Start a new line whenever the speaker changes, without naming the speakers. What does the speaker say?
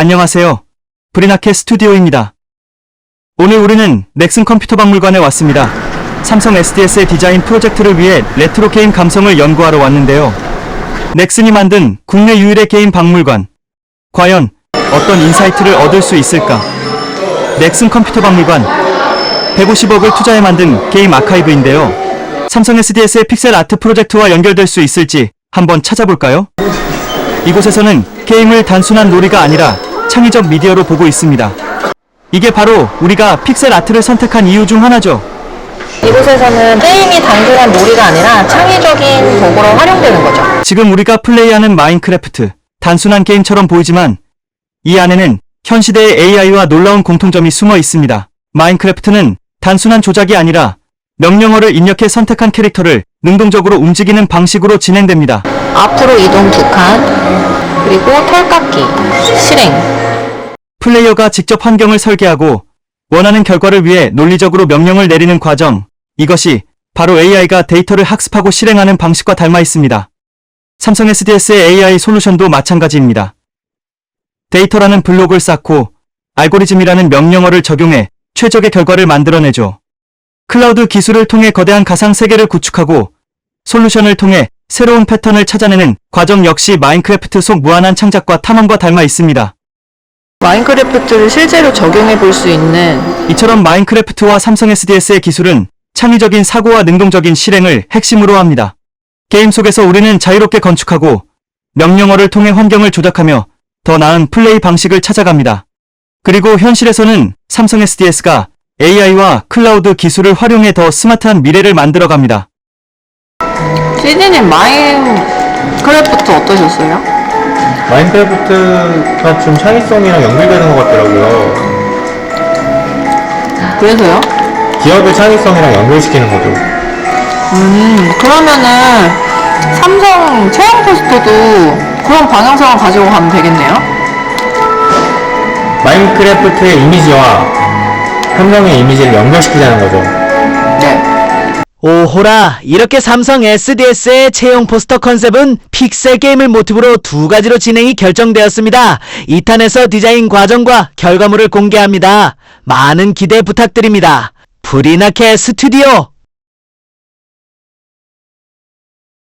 안녕하세요. 브리나케 스튜디오입니다. 오늘 우리는 넥슨 컴퓨터 박물관에 왔습니다. 삼성 SDS의 디자인 프로젝트를 위해 레트로 게임 감성을 연구하러 왔는데요. 넥슨이 만든 국내 유일의 게임 박물관. 과연 어떤 인사이트를 얻을 수 있을까? 넥슨 컴퓨터 박물관. 150억을 투자해 만든 게임 아카이브인데요. 삼성 SDS의 픽셀 아트 프로젝트와 연결될 수 있을지 한번 찾아볼까요? 이곳에서는 게임을 단순한 놀이가 아니라 창의적 미디어로 보고 있습니다. 이게 바로 우리가 픽셀 아트를 선택한 이유 중 하나죠.
이곳에서는 게임이 단순한 놀이가 아니라 창의적인 도구로 활용되는 거죠.
지금 우리가 플레이하는 마인크래프트, 단순한 게임처럼 보이지만 이 안에는 현 시대의 AI와 놀라운 공통점이 숨어 있습니다. 마인크래프트는 단순한 조작이 아니라 명령어를 입력해 선택한 캐릭터를 능동적으로 움직이는 방식으로 진행됩니다.
앞으로 이동 두 칸, 그리고 털깎기, 실행.
플레이어가 직접 환경을 설계하고 원하는 결과를 위해 논리적으로 명령을 내리는 과정. 이것이 바로 AI가 데이터를 학습하고 실행하는 방식과 닮아 있습니다. 삼성 SDS의 AI 솔루션도 마찬가지입니다. 데이터라는 블록을 쌓고 알고리즘이라는 명령어를 적용해 최적의 결과를 만들어내죠. 클라우드 기술을 통해 거대한 가상 세계를 구축하고 솔루션을 통해 새로운 패턴을 찾아내는 과정 역시 마인크래프트 속 무한한 창작과 탐험과 닮아 있습니다.
마인크래프트를 실제로 적용해 볼 수 있는
이처럼 마인크래프트와 삼성 SDS의 기술은 창의적인 사고와 능동적인 실행을 핵심으로 합니다. 게임 속에서 우리는 자유롭게 건축하고 명령어를 통해 환경을 조작하며 더 나은 플레이 방식을 찾아갑니다. 그리고 현실에서는 삼성 SDS가 AI와 클라우드 기술을 활용해 더 스마트한 미래를 만들어 갑니다.
시디님 마인크래프트 어떠셨어요?
마인크래프트가 좀 창의성이랑 연결되는 것 같더라고요.
그래서요?
기업의 창의성이랑 연결시키는 거죠.
음, 그러면은 삼성 체험 포스터도 그런 방향성을 가지고 가면 되겠네요?
마인크래프트의 이미지와 삼성의 이미지를 연결시키자는 거죠.
네.
오호라 이렇게 삼성 SDS의 채용 포스터 컨셉은 픽셀 게임을 모티브로 두 가지로 진행이 결정되었습니다. 2탄에서 디자인 과정과 결과물을 공개합니다. 많은 기대 부탁드립니다. 브리나케 스튜디오